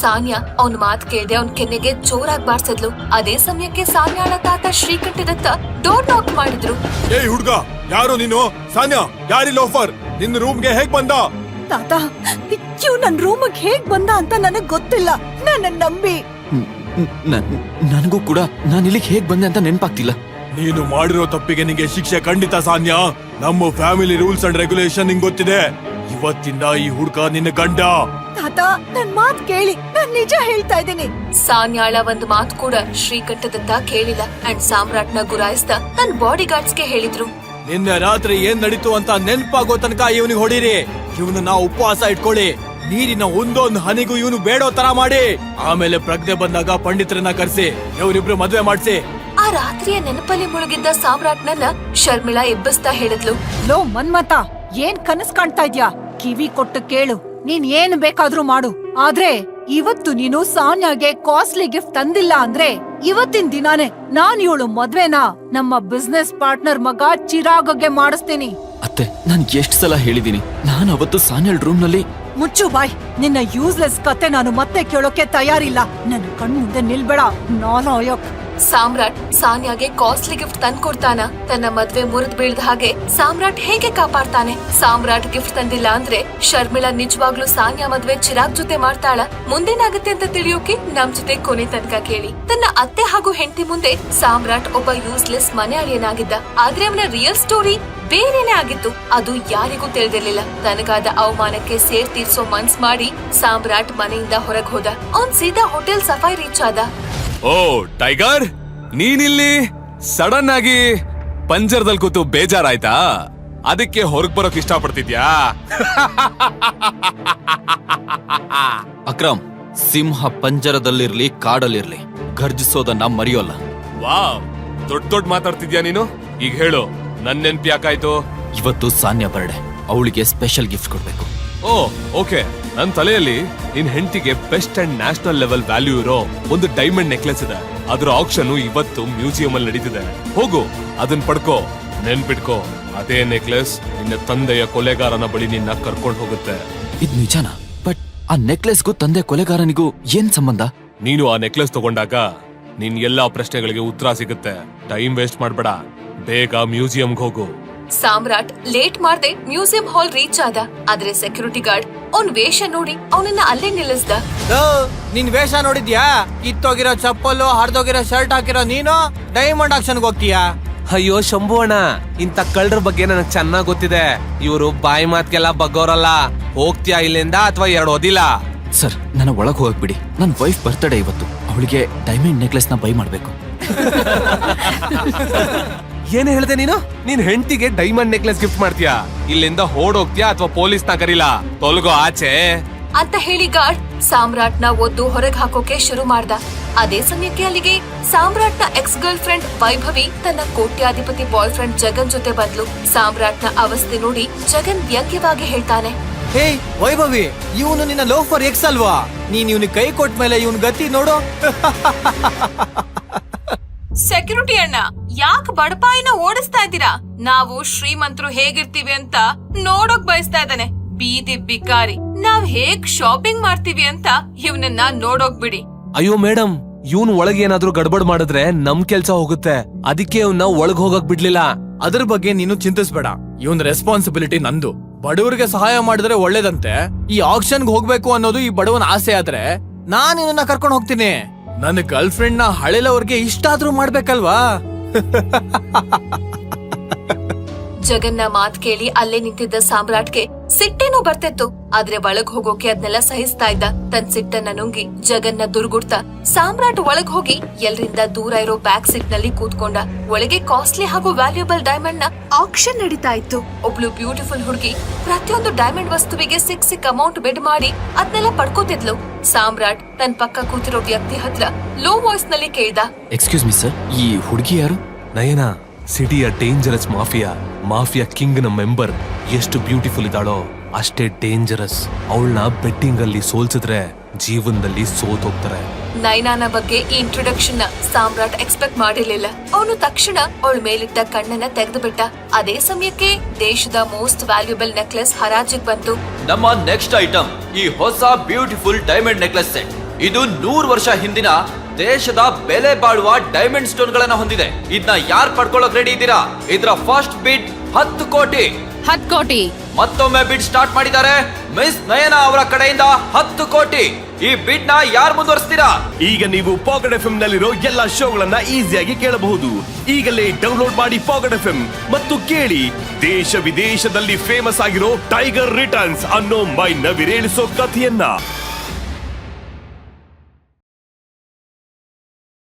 ಸಾನ್ಯಾ ಅವನ್ ಮಾತ್ ಕೇಳ್ದೆ ಅವ್ನ್ ಕೆನ್ನೆಗೆ ಜೋರಾಗಿ ಬಾರ್ಸಿದ್ಲು. ಅದೇ ಸಮಯಕ್ಕೆ ಸಾನ್ಯಾಳ ತಾತ ಶ್ರೀಕಂಠದತ್ತ ಡೋರ್ ನಾಕ್ ಮಾಡಿದ್ರು. ಏಯ್ ಹುಡ್ಗ ಯಾರು ನೀನು? ಸಾನ್ಯಾ ಯಾರಿ ಲೋಫರ್ ನಿನ್ನ ರೂಮ್ಗೆ ಹೇಗ್ ಬಂದ? ತಾತ ಇವ್ ನನ್ ರೂಮಿಗೆ ಹೇಗ್ ಬಂದ ಅಂತ ನನಗ್ ಗೊತ್ತಿಲ್ಲ. ನನ್ನ ನಂಬಿ. ನನಗೂ ಕೂಡ ನಾನು ಇಲ್ಲಿಗೆ ಹೇಗ್ ಬಂದೆ ಅಂತ ನೆನಪಾಗ್ತಿಲ್ಲ. ನೀನು ಮಾಡಿರೋ ತಪ್ಪಿಗೆ ನಿಂಗೆ ಶಿಕ್ಷೆ ಖಂಡಿತ ಸಾನ್ಯಾ. ನಮ್ಮ ಫ್ಯಾಮಿಲಿ ರೂಲ್ಸ್ ಅಂಡ್ ರೆಗ್ಯುಲೇಷನ್ ನಿಂಗ್ ಗೊತ್ತಿದೆ. ಇವತ್ತಿಂದ ಈ ಹುಡ್ಗ ನಿನ್ನ ಗಂಡ. ತಾತ ನನ್ ಮಾತ್ ಕೇಳಿ. ನಾನ್ ನಿಜ ಹೇಳ್ತಾ ಇದ್ದೀನಿ. ಸಾನ್ಯಾಳ ಒಂದ್ ಮಾತ್ ಕೂಡ ಶ್ರೀಕಂಠದತ್ತ ಕೇಳಿಲ್ಲ. ಅಂಡ್ ಸಾಮ್ರಾಟ್ನ ಗುರಾಯಿಸ್ತ ನನ್ ಬಾಡಿ ಗಾರ್ಡ್ಸ್ಗೆ ಹೇಳಿದ್ರು. ನಿನ್ನೆ ರಾತ್ರಿ ಏನ್ ನಡೀತು ಅಂತ ನೆನ್ಪಾಗೋ ತನಕ ಇವನಿಗೆ ಹೊಡೀರಿ. ಇವನನ್ನ ಉಪವಾಸ ಇಟ್ಕೊಳ್ಳಿ. ನೀರಿನ ಒಂದೊಂದು ಹನಿಗೂ ಇವನು ಬೇಡೋ ತರ ಮಾಡಿ. ಆಮೇಲೆ ಪ್ರಜ್ಞೆ ಬಂದಾಗ ಪಂಡಿತರನ್ನ ಕರೆಸಿ ಇವರಿಬ್ರು ಮದ್ವೆ ಮಾಡಿಸಿ. ಆ ರಾತ್ರಿಯ ನೆನಪಲ್ಲಿ ಮುಳುಗಿದ್ದ ಸಾಮ್ರಾಟ್ನನ್ನ ಶರ್ಮಿಳಾ ಎಬ್ಬಿಸ್ತಾ ಹೇಳಿದ್ಲು. ಲೋ ಮನ್ಮತ ಏನ್ ಕನಸ್ ಕಾಣ್ತಾ ಇದ್ಯಾ? ಕಿವಿ ಕೊಟ್ಟು ಕೇಳು. ನೀನ್ ಏನ್ ಬೇಕಾದ್ರೂ ಮಾಡು. ಆದ್ರೆ ಇವತ್ತು ನೀನು ಸಾನ್ಯಾಗೆ ಕಾಸ್ಟ್ಲಿ ಗಿಫ್ಟ್ ತಂದಿಲ್ಲ ಅಂದ್ರೆ ಇವತ್ತಿನ ದಿನಾನೇ ನಾನ್ ಇವಳು ಮದ್ವೆನ ನಮ್ಮ ಬಿಸ್ನೆಸ್ ಪಾರ್ಟ್ನರ್ ಮಗ ಚಿರಾಗ್ಗೆ ಮಾಡಿಸ್ತೀನಿ. ಅತ್ತೆ ನಾನ್ ಎಷ್ಟ್ ಸಲ ಹೇಳಿದೀನಿ. ನಾನು ಅವತ್ತು ಸಾನ್ಯಲ್ ರೂಮ್ನಲ್ಲಿ ಮುಚ್ಚು ಬಾಯ್. ನಿನ್ನ ಯೂಸ್ಲೆಸ್ ಕತೆ ನಾನು ಮತ್ತೆ ಕೇಳೋಕೆ ತಯಾರಿಲ್ಲ. ನನ್ನ ಕಣ್ಮುಂದೆ ನಿಲ್ಬೇಡ. ನಾಲಾಯಕ್ ಸಾಮ್ರಾಟ್ ಸಾನ್ಯಾಗೆ ಕಾಸ್ಟ್ಲಿ ಗಿಫ್ಟ್ ತಂದ್ಕೊಡ್ತಾನ. ತನ್ನ ಮದ್ವೆ ಮುರಿದ್ ಬೀಳ್ದ ಹಾಗೆ ಸಾಮ್ರಾಟ್ ಹೇಗೆ ಕಾಪಾಡ್ತಾನೆ? ಸಾಮ್ರಾಟ್ ಗಿಫ್ಟ್ ತಂದಿಲ್ಲ ಅಂದ್ರೆ ಶರ್ಮಿಳಾ ನಿಜವಾಗ್ಲೂ ಸಾನ್ಯಾ ಮದ್ವೆ ಚಿರಾಗ್ ಜೊತೆ ಮಾಡ್ತಾಳ. ಮುಂದೇನಾಗುತ್ತೆ ಅಂತ ತಿಳಿಯೋಕೆ ನಮ್ ಜೊತೆ ಕೊನೆ ತನಕ ಕೇಳಿ. ತನ್ನ ಅತ್ತೆ ಹಾಗೂ ಹೆಂಡತಿ ಮುಂದೆ ಸಾಮ್ರಾಟ್ ಒಬ್ಬ ಯೂಸ್ಲೆಸ್ ಮನೆ ಅಳಿಯನಾಗಿದ್ದ ಆದ್ರೆ ಅವನ ರಿಯಲ್ ಸ್ಟೋರಿ ಬೇರೆನೆ ಆಗಿತ್ತು. ಅದು ಯಾರಿಗೂ ತಿಳಿದಿರ್ಲಿಲ್ಲ. ತನಗಾದ ಅವಮಾನಕ್ಕೆ ಸೇರ್ ತೀರ್ಸೋ ಮನ್ಸ್ ಮಾಡಿ ಸಾಮ್ರಾಟ್ ಮನೆಯಿಂದ ಹೊರಗ್ ಹೋದ. ಅವ್ನ್ ಸೀದಾ ಹೋಟೆಲ್ ಸಫಾಯಿ ರೀಚ್ ಆದ. ಓ ಟೈಗರ್? ನೀನಿಲ್ಲಿ ಸಡನ್ ಆಗಿ ಪಂಜರದಲ್ಲಿ ಕೂತು ಬೇಜಾರಾಯ್ತಾ? ಅದಕ್ಕೆ ಹೊರಗ್ ಬರೋಕ್ ಇಷ್ಟಪಡ್ತಿದ್ಯಾ? ಅಕ್ರಮ್ ಸಿಂಹ ಪಂಜರದಲ್ಲಿರ್ಲಿ ಕಾಡಲ್ಲಿರ್ಲಿ. ಗರ್ಜಿಸೋದನ್ನ ಮರೆಯೋಲ್ಲ. ವಾವ್ ದೊಡ್ಡ ದೊಡ್ಡ ಮಾತಾಡ್ತಿದ್ಯಾ ನೀನು? ಈಗ ಹೇಳು ನನ್ ನೆನ್ಪು ಯಾಕಾಯ್ತು? ಇವತ್ತು ಸಾನ್ಯ ಬರ್ಡೆ. ಅವಳಿಗೆ ಸ್ಪೆಷಲ್ ಗಿಫ್ಟ್ ಕೊಡ್ಬೇಕು. Oh okay. ನನ್ ತಲೆಯಲ್ಲಿ ನಿನ್ ಹೆಂಡತಿಗೆ best and national level value ಇರೋ ಒಂದು ಡೈಮಂಡ್ ನೆಕ್ಲೆಸ್ ಇದೆ. ಅದ್ರ ಆಕ್ಷನ್ ಇವತ್ತು ಮ್ಯೂಸಿಯಂ ಅಲ್ಲಿ ನಡೀತಿದೆ. ಹೋಗು ಅದನ್ ಪಡ್ಕೋ ನೆನ್ಪಿಟ್ಕೋ. ಅದೇ ನೆಕ್ಲೆಸ್ ನಿನ್ನ ತಂದೆಯ ಕೊಲೆಗಾರನ ಬಳಿ ನಿನ್ನ ಕರ್ಕೊಂಡು ಹೋಗುತ್ತೆ. ಇದ್ ನಿಜಾನ? ಬಟ್ ಆ ನೆಕ್ಲೆಸ್ಗೂ ತಂದೆ ಕೊಲೆಗಾರನಿಗೂ ಏನ್ ಸಂಬಂಧ? ನೀನು ಆ ನೆಕ್ಲೆಸ್ ತಗೊಂಡಾಗ ನಿನ್ ಎಲ್ಲಾ ಪ್ರಶ್ನೆಗಳಿಗೆ ಉತ್ತರ ಸಿಗುತ್ತೆ. ಟೈಮ್ ವೇಸ್ಟ್ ಮಾಡ್ಬೇಡ. ಬೇಗ ಮ್ಯೂಸಿಯಂಗೆ ಹೋಗು. ಸಾಮ್ರಾಟ್ ಲೇಟ್ ಮಾಡ್ದೆ ಮ್ಯೂಸಿಯಂ ಹಾಲ್ ರೀಚ್ ಆದ. ಆದ್ರೆ ಸೆಕ್ಯೂರಿಟಿ ಗಾರ್ಡ್ ಅವ್ನ್ ವೇಷ ನೋಡಿ ಅವನನ್ನ ಅಲ್ಲೇ ನಿಲ್ಲಿಸ್ದ. ನಿನ್ ವೇಷ ನೋಡಿದ್ಯಾ? ಕಿತ್ತೋಗಿರೋ ಚಪ್ಪಲು ಹರಿದೋಗಿರೋ ಶರ್ಟ್ ಹಾಕಿರೋ ನೀನು ಡೈಮಂಡ್ ಆಕ್ಷನ್ಗೆ ಹೋಗ್ತೀಯಾ? ಅಯ್ಯೋ ಶಂಭು ಅಣ್ಣ ಇಂಥ ಕಳ್ಳರ ಬಗ್ಗೆ ನನಗೆ ಚೆನ್ನಾಗ್ ಗೊತ್ತಿದೆ. ಇವರು ಬಾಯಿ ಮಾತ್ಗೆಲ್ಲ ಬಗ್ಗೋರಲ್ಲ. ಹೋಗ್ತೀಯಾ ಇಲ್ಲಿಂದ ಅಥವಾ ಎರಡು ಓದಿಲ್ಲ? ಸರ್ ನನ್ನ ಒಳಗೆ ಹೋಗ್ಬಿಡಿ ನನ್ನ ನನ್ ವೈಫ್ ಬರ್ತ್ಡೇ ಇವತ್ತು. ಅವಳಿಗೆ ಡೈಮಂಡ್ ನೆಕ್ಲೆಸ್ನ ಬೈ ಮಾಡ್ಬೇಕು. ಏನ್ ಹೇಳ್ದೆ ನೀನು? ನಿನ್ ಹೆಂಡತಿಗೆ ಡೈಮಂಡ್ ನೆಕ್ಲೆಸ್ ಗಿಫ್ಟ್ ಮಾಡ್ತೀಯಾ? ಇಲ್ಲಿಂದ ಹೋಗ್ತೀಯಾ ಅಥವಾ ಪೊಲೀಸ್ನ ಕರೀಲಾ? ತೊಲಗೋ ಆಚೆ. ಅಂತ ಹೇಳಿ ಗಾರ್ಡ್ ಸಾಮ್ರಾಟ್ನ ಒದ್ದು ಹೊರಗೆ ಹಾಕೋಕೆ ಶುರು ಮಾಡ್ದ. ಅದೇ ಸಮಯಕ್ಕೆ ಅಲ್ಲಿಗೆ ಸಾಮ್ರಾಟ್ನ ಎಕ್ಸ್ ಗರ್ಲ್ ಫ್ರೆಂಡ್ ವೈಭವಿ ತನ್ನ ಕೋಟ್ಯಾಧಿಪತಿ ಬಾಯ್ ಫ್ರೆಂಡ್ ಜಗನ್ ಜೊತೆ ಬಂದ್ಲು. ಸಾಮ್ರಾಟ್ನ ಅವಸ್ಥೆ ನೋಡಿ ಜಗನ್ ವ್ಯಂಗ್ಯವಾಗಿ ಹೇಳ್ತಾನೆ. ಹೇ ವೈಭವಿ ಇವನು ನಿನ್ನ ಲೋಫರ್ ಎಕ್ಸ್ ಅಲ್ವಾ? ನೀನ್ ಇವನಿಗೆ ಕೈ ಕೊಟ್ಟ ಮೇಲೆ ಇವನ್ ಗತಿ ನೋಡು. ಸೆಕ್ಯೂರಿಟಿ ಅಣ್ಣ, ಯಾಕ್ ಬಡಪಾಯಿನ ಓಡಿಸ್ತಾ ಇದ್ದೀರಾ? ನಾವು ಶ್ರೀಮಂತರು ಹೇಗಿರ್ತೀವಿ ಅಂತ ನೋಡೋಕ್ ಬಯಸ್ತಾ ಇದ್ದಾನೆ. ಬೀದಿ ಬಿಕಾರಿ. ನಾವ್ ಹೇಗ್ ಶಾಪಿಂಗ್ ಮಾಡ್ತೀವಿ ಅಂತ ಇವನನ್ನ ನೋಡೋಕ್ ಬಿಡಿ. ಅಯ್ಯೋ ಮೇಡಮ್ ಇವನ್ ಒಳಗೆ ಏನಾದ್ರೂ ಗಡ್ಬಡ್ ಮಾಡಿದ್ರೆ ನಮ್ ಕೆಲ್ಸ ಹೋಗುತ್ತೆ. ಅದಕ್ಕೆ ಇವ್ನ ಒಳಗ್ ಹೋಗಕ್ ಬಿಡ್ಲಿಲ್ಲ. ಅದ್ರ ಬಗ್ಗೆ ನೀನು ಚಿಂತಿಸ್ಬೇಡ. ಇವನ್ ರೆಸ್ಪಾನ್ಸಿಬಿಲಿಟಿ ನಂದು. ಬಡವರಿಗೆ ಸಹಾಯ ಮಾಡಿದ್ರೆ ಒಳ್ಳೇದಂತೆ. ಈ ಆಕ್ಷನ್ಗೆ ಹೋಗ್ಬೇಕು ಅನ್ನೋದು ಈ ಬಡವನ ಆಸೆ ಆದ್ರೆ ನಾನ್ ಇವನ್ನ ಕರ್ಕೊಂಡು ಹೋಗ್ತೀನಿ. ನನ್ನ ಗರ್ಲ್ ಫ್ರೆಂಡ್ನ ಹಳೆಲವ್ರಿಗೆ ಇಷ್ಟ ಆದ್ರೂ ಮಾಡ್ಬೇಕಲ್ವಾ? ಜಗನ್ನ ಮಾತ್ ಕೇಳಿ ಅಲ್ಲೇ ನಿಂತಿದ್ದ ಸಾಮ್ರಾಟ್ಗೆ ಸಿಟ್ಟೇನೋ ಬರ್ತಿತ್ತು. ಆದ್ರೆ ಒಳಗ್ ಹೋಗೋಕೆ ಅದ್ನೆಲ್ಲ ಸಹಿಸ್ತಾ ಇದ್ದ. ತನ್ ಸಿಟ್ಟನ್ನ ನುಂಗಿ ಜಗನ್ನ ದುರ್ಗುಡ್ತ ಸಾಮ್ರಾಟ್ ಒಳಗ್ ಹೋಗಿ ಎಲ್ರಿಂದ ದೂರ ಇರೋ ಬ್ಯಾಕ್ ಸೀಟ್ನಲ್ಲಿ ಕೂತ್ಕೊಂಡ. ಒಳಗೆ ಕಾಸ್ಟ್ಲಿ ಹಾಗೂ ವ್ಯಾಲ್ಯೂಬಲ್ ಡೈಮಂಡ್ನ ಆಕ್ಷನ್ ನಡೀತಾ ಇತ್ತು. ಒಬ್ಳು ಬ್ಯೂಟಿಫುಲ್ ಹುಡುಗಿ ಪ್ರತಿಯೊಂದು ಡೈಮಂಡ್ ವಸ್ತುವಿಗೆ ಸಿಕ್ ಸಿಕ್ ಅಮೌಂಟ್ ಬಿಡ್ ಮಾಡಿ ಅದ್ನೆಲ್ಲ ಪಡ್ಕೋತಿದ್ಲು. ಸಾಮ್ರಾಟ್ ತನ್ ಪಕ್ಕ ಕೂತಿರೋ ವ್ಯಕ್ತಿ ಹತ್ರ ಲೋ ವಾಯ್ಸ್ನಲ್ಲಿ ಕೇಳ್ದ. ಎಕ್ಸ್ಕ್ಯೂಸ್ ಮಿ ಸರ್ ಈ ಹುಡುಗಿ ಯಾರು? ನಯನ, ಸಿಟಿಯ ಡೇಂಜರಸ್ ಮಾಫಿಯಾ ಮಾಫಿಯಾ ಕಿಂಗ್ನ ಮೆಂಬರ್ ಎಷ್ಟು ಬ್ಯೂಟಿಫುಲ್ ಇದ್ದಾಳೋ ಅಷ್ಟೇ ಡೇಂಜರಸ್. ಅವಳನ್ನ ಬೆಟ್ಟಿಂಗ್ ಅಲ್ಲಿ ಸೋಲ್ಸಿದ್ರೆ ಜೀವನದಲ್ಲಿ ಸೋತ್ ಹೋಗ್ತಾರೆ ನೈನಾನ ಬಗ್ಗೆ ಈ ಇಂಟ್ರೊಡಕ್ಷನ್ನ ಸಾಮ್ರಾಟ್ ಎಕ್ಸ್ಪೆಕ್ಟ್ ಮಾಡಿರ್ಲಿಲ್ಲ. ಅವನು ತಕ್ಷಣ ಅವಳ ಮೇಲಿಟ್ಟ ಕಣ್ಣನ್ನ ತೆಗೆದುಬಿಟ್ಟ. ಅದೇ ಸಮಯಕ್ಕೆ ದೇಶದ ಮೋಸ್ಟ್ ವ್ಯಾಲ್ಯೂಬಲ್ ನೆಕ್ಲೆಸ್ ಹರಾಜಿಗೆ ಬಂತು ನಮ್ಮ ನೆಕ್ಸ್ಟ್ ಐಟಮ್ ಈ ಹೊಸ ಬ್ಯೂಟಿಫುಲ್ ಡೈಮಂಡ್ ನೆಕ್ಲೆಸ್ ಸೆಟ್ ಇದು ನೂರು ವರ್ಷ ಹಿಂದಿನ ದೇಶದ ಬೆಲೆ ಬಾಳುವ ಡೈಮಂಡ್ ಸ್ಟೋನ್ ಗಳನ್ನ ಹೊಂದಿದೆ. ಇದನ್ನ ಯಾರು ಪಡ್ಕೊಳ್ಳೋಕ್ ರೆಡಿ ಇದ್ದೀರಾ? ಇದರ ಫಸ್ಟ್ ಬಿಡ್ ಹತ್ತು ಕೋಟಿ. ಹತ್ತು ಕೋಟಿ. ಮತ್ತೊಮ್ಮೆ ಬಿಡ್ ಸ್ಟಾರ್ಟ್ ಮಾಡಿದ್ದಾರೆ. ಮಿಸ್ ನಯನ ಅವರ ಕಡೆಯಿಂದ ಹತ್ತು ಕೋಟಿ. ಈ ಬಿಡ್ನ ಯಾರು ಮುಂದುವರಿಸ್ತೀರಾ? ಈಗ ನೀವು ಪಾಕೆಟ್ ಎಫ್ ನಲ್ಲಿರೋ ಎಲ್ಲಾ ಶೋಗಳನ್ನ ಈಸಿಯಾಗಿ ಕೇಳಬಹುದು. ಈಗಲೇ ಡೌನ್ಲೋಡ್ ಮಾಡಿ ಪಾಕೆಟ್ ಎಫ್ ಮತ್ತು ಕೇಳಿ. ದೇಶ ವಿದೇಶದಲ್ಲಿ ಫೇಮಸ್ ಆಗಿರೋ ಟೈಗರ್ ರಿಟರ್ನ್ಸ್ ಅನ್ನೋ ಮೈ ನವಿರೇಳಿಸೋ ಕಥೆಯನ್ನ.